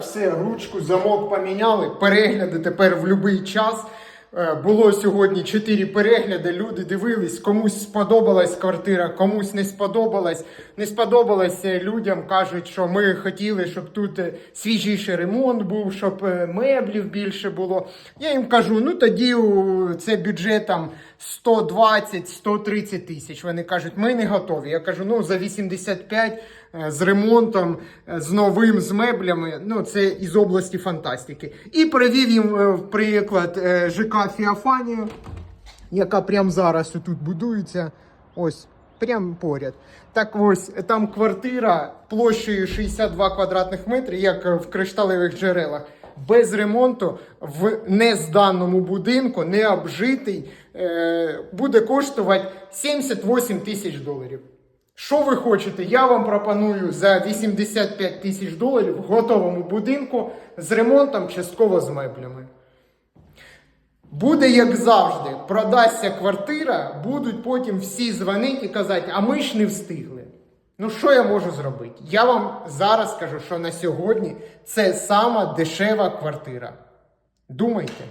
Все, ручку, замок поміняли. Перегляди тепер в будь-який час. Е, Було сьогодні 4 перегляди. Люди дивились, комусь сподобалась квартира, комусь не сподобалась. Не сподобалось е, людям. кажуть, що ми хотіли, щоб тут е, свіжіший ремонт був, щоб е, меблів більше було. Я їм кажу: ну тоді це бюджет там 120-130 тисяч. Вони кажуть, ми не готові. Я кажу, ну за 85 е, з ремонтом, е, з новим, з меблями. Ну, це із області фантастики. І привів їм е, приклад ЖК Фіафанію, яка прямо зараз тут будується. Ось. Прямо поряд. Так ось там квартира площею 62 квадратних метри, як в кришталевих джерелах, без ремонту в незданому будинку, не обжитий, е, буде коштувати 78 тисяч доларів. Що ви хочете? Я вам пропоную за 85 тисяч доларів в готовому будинку з ремонтом, частково з меблями. Буде як завжди, продасться квартира, будуть потім всі дзвонити і казати, а ми ж не встигли. Ну, що я можу зробити? Я вам зараз скажу, що на сьогодні це сама дешева квартира. Думайте.